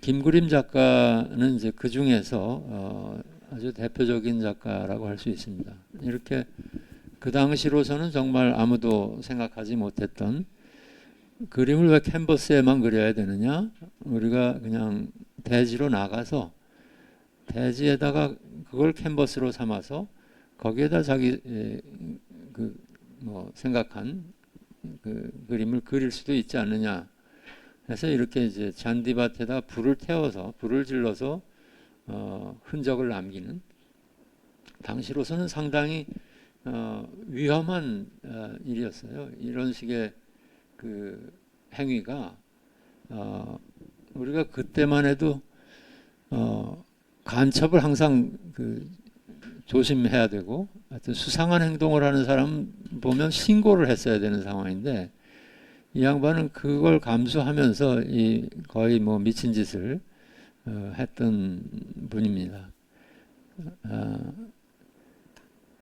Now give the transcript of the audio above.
김그림 작가는 이제 그 중에서 어, 아주 대표적인 작가라고 할 수 있습니다. 이렇게 그 당시로서는 정말 아무도 생각하지 못했던 그림을 왜 캔버스에만 그려야 되느냐? 우리가 그냥 대지로 나가서 대지에다가 그걸 캔버스로 삼아서 거기에다 자기 그 뭐 생각한 그 그림을 그릴 수도 있지 않느냐. 그래서 이렇게 이제 잔디밭에다 불을 태워서 불을 질러서 어, 흔적을 남기는 당시로서는 상당히 어, 위험한 어, 일이었어요. 이런 식의 그 행위가 어, 우리가 그때만 해도 어, 간첩을 항상 그 조심해야 되고 하여튼 수상한 행동을 하는 사람 보면 신고를 했어야 되는 상황인데 이 양반은 그걸 감수하면서 이 거의 뭐 미친 짓을 어, 했던 분입니다. 어,